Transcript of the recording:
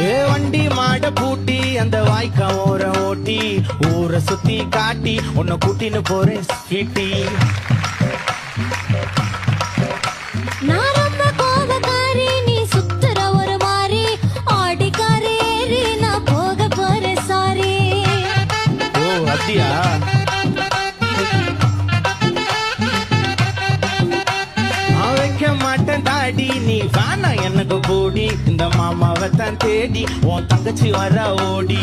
ஏ வண்டி மாட பூட்டி அந்த வாய்க்கா ஓர ஓட்டி ஊரை சுத்தி காட்டி உன்னை கூட்டின்னு போறேன் ஸ்வீட்டி. நான் ஓடி. இந்த மாமாவை தான் தேடி உன் தங்கச்சி வர ஓடி.